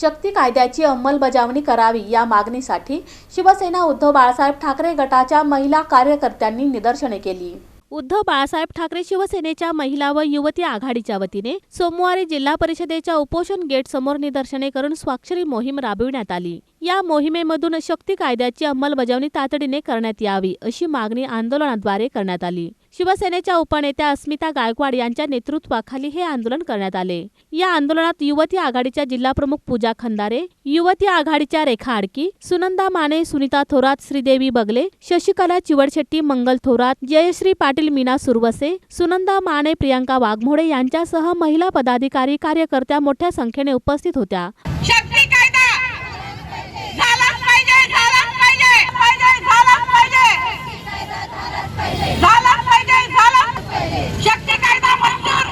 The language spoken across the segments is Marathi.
शक्ती कायद्याची अंमलबजावणी करावी या मागणीसाठी शिवसेना उद्धव बाळासाहेब ठाकरे गटाच्या महिला कार्यकर्त्यांनी निदर्शने केली. उद्धव बाळासाहेब ठाकरे शिवसेनेच्या महिला व युवती आघाडीच्या वतीने सोमवारी जिल्हा परिषदेच्या उपोषण गेट समोर निदर्शने करून स्वाक्षरी मोहीम राबविण्यात आली. या मोहिमेमधून शक्ती कायद्याची अंमलबजावणी तातडीने करण्यात यावी अशी मागणी आंदोलनाद्वारे करण्यात आली. शिवसेनेच्या उपनेत्या अस्मिता गायकवाड यांच्या नेतृत्वाखाली हे आंदोलन करण्यात आले. या आंदोलनात युवती आघाडीच्या जिल्हाप्रमुख पूजा खंदारे युवती आघाडीच्या रेखा आडकी सुनंदा माने सुनीता थोरात श्रीदेवी बगले शशिकला चिवडशेट्टी मंगल थोरात जयश्री पाटील मीना सुरवसे सुनंदा माने प्रियांका वाघमोडे यांच्यासह महिला पदाधिकारी कार्यकर्त्या मोठ्या संख्येने उपस्थित होत्या शक्ती कायदा झालाच पाहिजे झालाच पाहिजे पाहिजे झालाच पाहिजे झालाच पाहिजे झालाच शक्ती कायदा मंजूर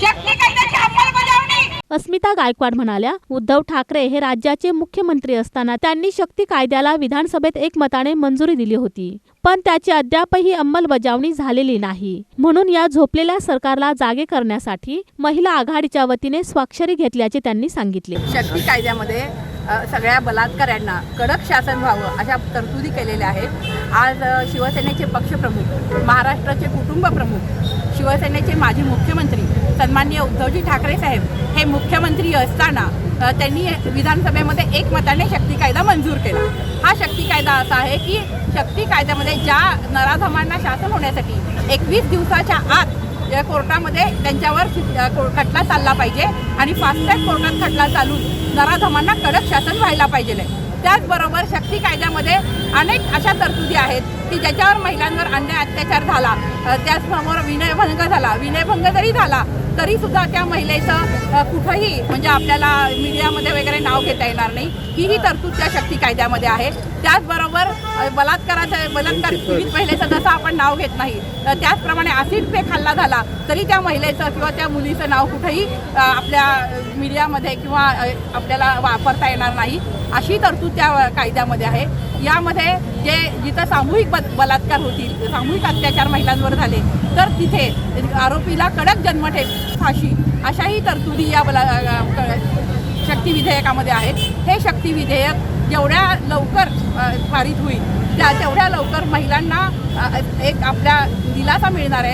शक्ती कायद्याची अंमलबजावणी अस्मिता गायकवाड म्हणाल्या उद्धव ठाकरे हे राज्याचे मुख्यमंत्री असताना त्यांनी शक्ती कायद्याला विधानसभेत एकमताने मंजुरी दिली होती. पण त्याची अद्यापही अंमलबजावणी झालेली नाही. म्हणून या झोपलेल्या सरकारला जागे करण्यासाठी महिला आघाडीच्या वतीने स्वाक्षरी घेतल्याचे त्यांनी सांगितले. शक्ती कायद्यामध्ये सगळ्या बलात्काऱ्यांना कडक शासन व्हावं अशा तरतुदी केलेल्या आहेत. आज शिवसेनेचे पक्षप्रमुख महाराष्ट्राचे कुटुंब प्रमुख शिवसेनेचे माजी मुख्यमंत्री सन्माननीय उद्धवजी ठाकरे साहेब हे मुख्यमंत्री असताना त्यांनी विधानसभेमध्ये एकमताने शक्ती कायदा मंजूर केला. हा शक्ती कायदा असा आहे की शक्ती कायद्यामध्ये ज्या नराधमांना शासन होण्यासाठी एकवीस दिवसाच्या आत या कोर्टामध्ये त्यांच्यावर को- खटला चालला पाहिजे आणि फास्ट कोर्टात खटला चालून नराधमांना कडक शासन व्हायला पाहिजे त्याचबरोबर शक्ती कायद्यामध्ये अनेक अशा तरतुदी आहेत की ज्याच्यावर महिलांवर अन्याय अत्याचार झाला त्याचसमोर विनयभंग झाला. विनयभंग जरी झाला तरी सुद्धा त्या महिलेचं कुठंही म्हणजे आपल्याला मीडियामध्ये वगैरे नाव घेता येणार नाही. ही ही तरतूद त्या शक्ती कायद्यामध्ये आहे. त्याचबरोबर अ, बलात्काराचं बलात्कार पीडित महिलेचं जसं आपण नाव घेत नाही तर त्याचप्रमाणे ॲसिड पे खाल्ला झाला तरी त्या महिलेचं किंवा त्या मुलीचं नाव कुठंही आपल्या मीडियामध्ये किंवा आपल्याला वापरता येणार नाही अशी तरतूद त्या कायद्यामध्ये आहे. यामध्ये जे जिथं सामूहिक बद बलात्कार होतील सामूहिक अत्याचार महिलांवर झाले तर तिथे आरोपीला कडक जन्मठेप फाशी अशाही तरतुदी या बला शक्ती विधेयकामध्ये आहेत. हे शक्ती विधेयक जेवढ्या लवकर पारित होईल त्या तेवढ्या लवकर महिलांना एक आपल्या दिलासा मिळणार आहे.